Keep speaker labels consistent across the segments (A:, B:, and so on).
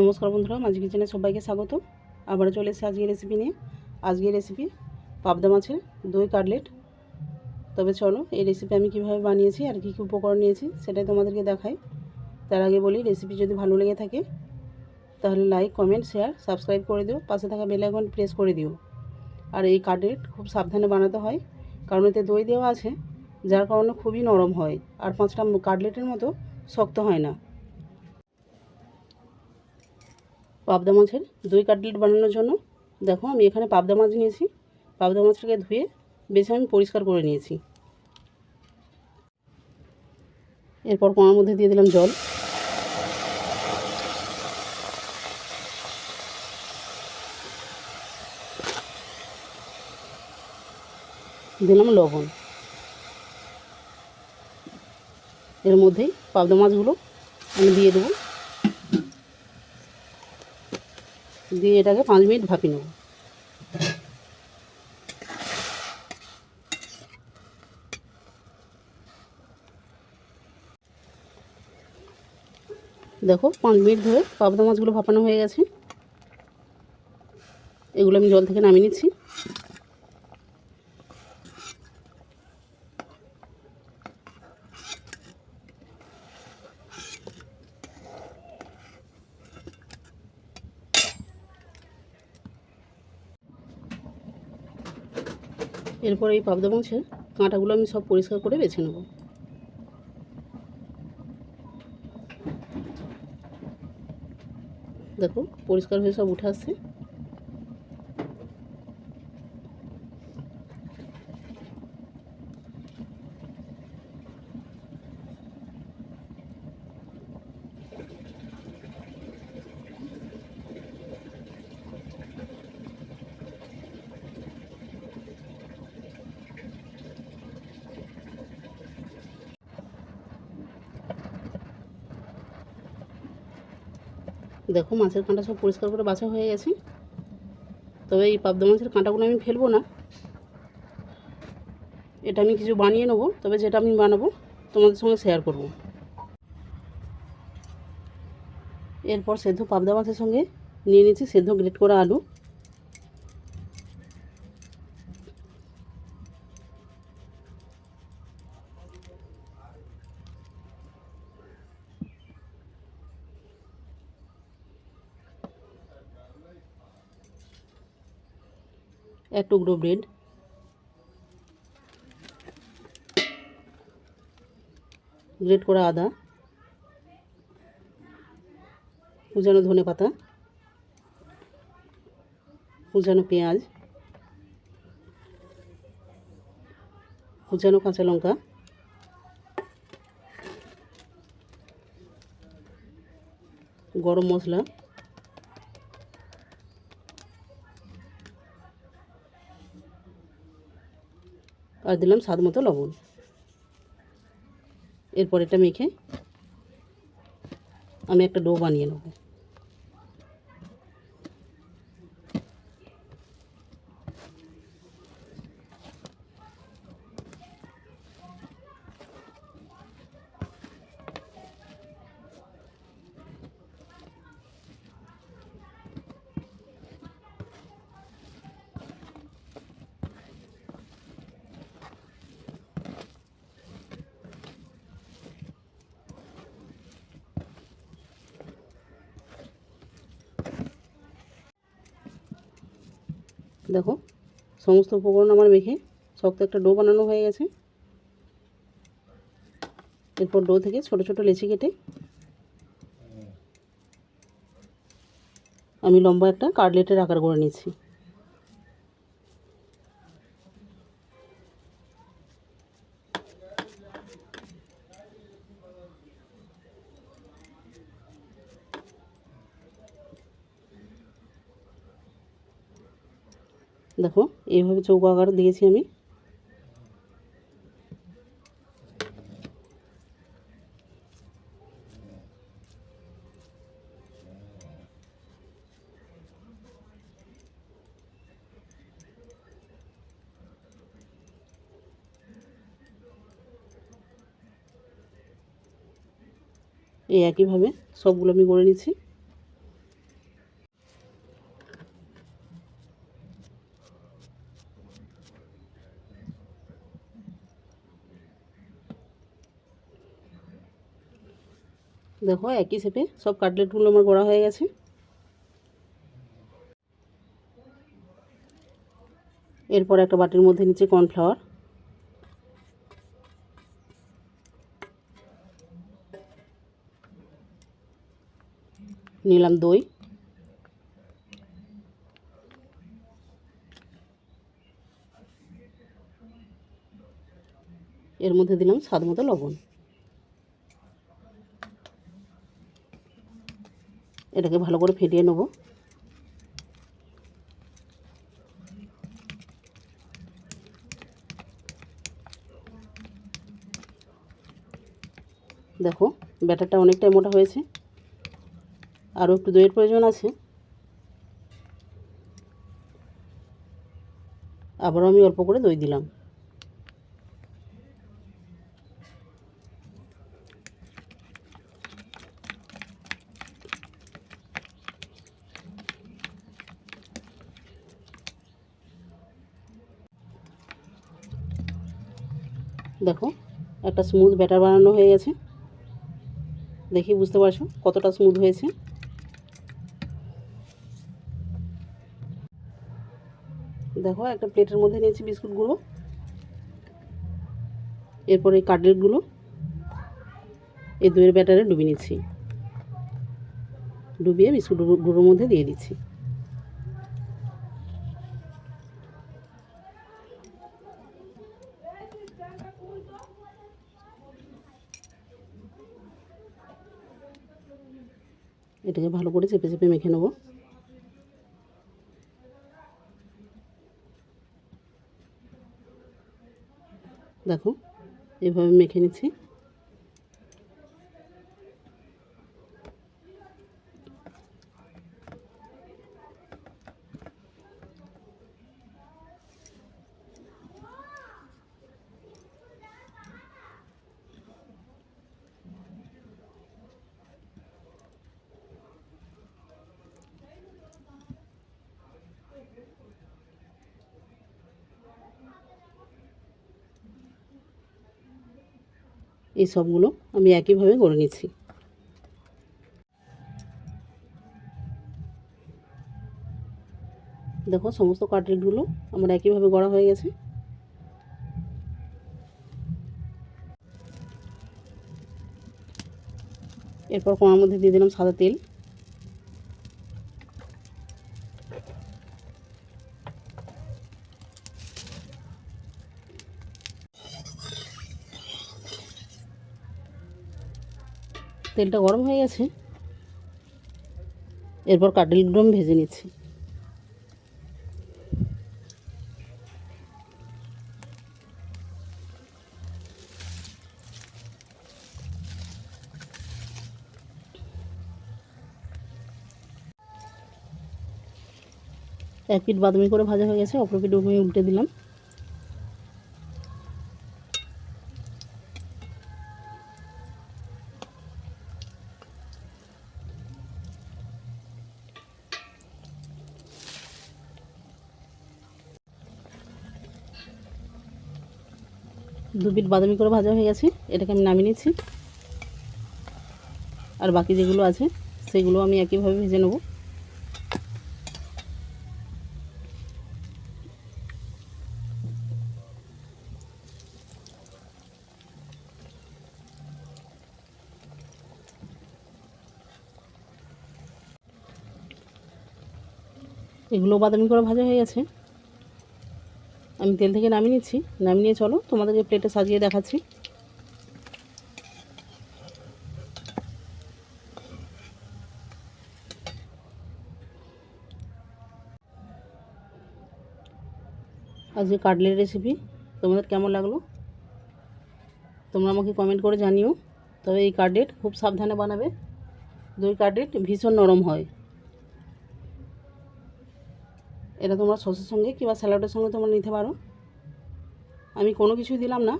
A: নমস্কার বন্ধুরা মাঝি কিচেনে সবাইকে স্বাগত আবারও চলে এসে আজকের রেসিপি নিয়ে। আজকের রেসিপি পাবদা মাছের দই কাটলেট। তবে চলো, এই রেসিপি আমি কীভাবে বানিয়েছি আর কী কী উপকরণ নিয়েছি সেটাই তোমাদেরকে দেখাই। তার আগে বলি রেসিপি যদি ভালো লেগে থাকে, তাহলে লাইক কমেন্ট শেয়ার সাবস্ক্রাইব করে দিও। পাশে থাকা বেল আইকন প্রেস করে দিও। আর এই কাটলেট খুব সাবধানে বানাতে হয়, কারণ এতে দই দেওয়া আছে, যার কারণে খুবই নরম হয়। আর পাঁচটা কাটলেটের মতো শক্ত হয় না। পাবদা মাছের দই কাটলেট বানানোর জন্য। দেখো, আমি এখানে পাবদা মাছ নিয়েছি। পাবদা মাছটাকে ধুয়ে বেছে আমি পরিষ্কার করে নিয়েছি। এরপর কোনার মধ্যে দিয়ে দিলাম জল। দিলাম লবণ। এর মধ্যেই পাবদা মাছগুলো আমি দিয়ে দেবো। দিয়ে এটাকে পাঁচ মিনিট ভাপি নেব। দেখো, পাঁচ মিনিট ধরে পাবদা মাছগুলো ভাপানো হয়ে গেছে। এগুলো আমি জল থেকে নামিয়ে নিচ্ছি। এরপর এই পাবদা মাছের কাঁটাগুলো আমি সব পরিষ্কার করে বেছে নেব। দেখো, পরিষ্কার হয়ে সব উঠে আসছে। দেখো মাছের কাঁটা সব পরিষ্কার করে বাছা হয়ে গেছে। তবে এই পাবদা মাছের কাঁটাগুলো আমি ফেলব না। এটা আমি কিছু বানিয়ে নেব, তবে যেটা আমি বানাবো তোমাদের সঙ্গে শেয়ার করব। এরপর সেদ্ধ পাবদা মাছের সঙ্গে নিয়ে নিচ্ছি সেদ্ধ গ্রেট করা আলু। এক টুকরো ব্রেড। গ্রেট করা আদা। কুচানো ধনে পাতা। কুচানো পেঁয়াজ। কুচানো কাঁচা লঙ্কা। গরম মশলা। আর দিলাম স্বাদ মতো লবণ। এরপর এটা মেখে আমি একটা ডো বানিয়ে নেব। দেখো, সমস্ত উপকরণ আমার মেখে শক্ত একটা ডো বানানো হয়ে গেছে। এরপর ডো থেকে ছোট ছোট লেচি কেটে আমি লম্বা একটা কাটলেটের আকার করে নিচ্ছি। দেখো এইভাবে চৌকো আকার দিয়েছি আমি। এই একইভাবে সবগুলো আমি করে নিচ্ছি। দেখো একই শেপে সব কাটলেটগুলো আমার গড়া হয়ে গেছে। এরপর একটা বাটির মধ্যে নিচে কর্নফ্লাওয়ার নিলাম দই। এর মধ্যে দিলাম স্বাদ মতো লবণ। এটাকে ভালো করে ফেটিয়ে নেব। দেখো, ব্যাটারটা অনেকটাই মোটা হয়েছে। আরও একটু দইয়ের প্রয়োজন আছে। আবারও আমি অল্প করে দই দিলাম। দেখো, একটা স্মুথ ব্যাটার বানানো হয়ে গেছে। দেখি, বুঝতে পারছ কতটা স্মুথ হয়েছে? দেখো, একটা প্লেটের মধ্যে নিয়েছি বিস্কুটগুলো এরপর এই কাটলেটগুলো এই দইয়ের ব্যাটারে ডুবিয়ে নিচ্ছি। ডুবিয়ে বিস্কুটগুলোর মধ্যে দিয়ে দিচ্ছি। এটাকে ভালো করে চেপে চেপে মেখে নেব। দেখো এভাবে মেখে নিচ্ছি। এই সবগুলো আমি একইভাবে করে নিচ্ছি। দেখো, সমস্ত কাটলেটগুলো আমার একইভাবে গড়া হয়ে গেছে। এরপর কোনার মধ্যে দিয়ে দিলাম সাদা তেল। তেলটা গরম হয়ে গেছে। এরপর কাটলেটগুলো আমি ভেজে নিচ্ছি। এক পিট বাদামি করে ভাজা হয়ে গেছে। অপর আমি উল্টে দিলাম। দু পিঠ বাদামি করে ভাজা হয়ে গেছে, এটাকে আমি নামিয়ে নিচ্ছি। আর বাকি যেগুলো আছে, সেগুলো আমি একইভাবে ভেজে নেব। এগুলো বাদামি করে ভাজা হয়ে গেছে। আমি তেল থেকে নামিয়ে নিচ্ছি। নামিয়ে চলো তোমাদেরকে প্লেটে সাজিয়ে দেখাচ্ছি। আজকে কাটলেট রেসিপি তোমাদের কেমন লাগল? তোমরা আমাকে কমেন্ট করে জানিও। তবে এই কাটলেট খুব সাবধানে বানাবে। দই কাটলেট ভীষণ নরম হয়। এটা তোমরা সসের সঙ্গে কিংবা স্যালাডের সঙ্গে তোমরা নিতে পারো। আমি কোনো কিছুই দিলাম না,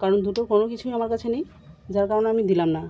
A: কারণ দুটো কোনো কিছুই আমার কাছে নেই, যার কারণে আমি দিলাম না।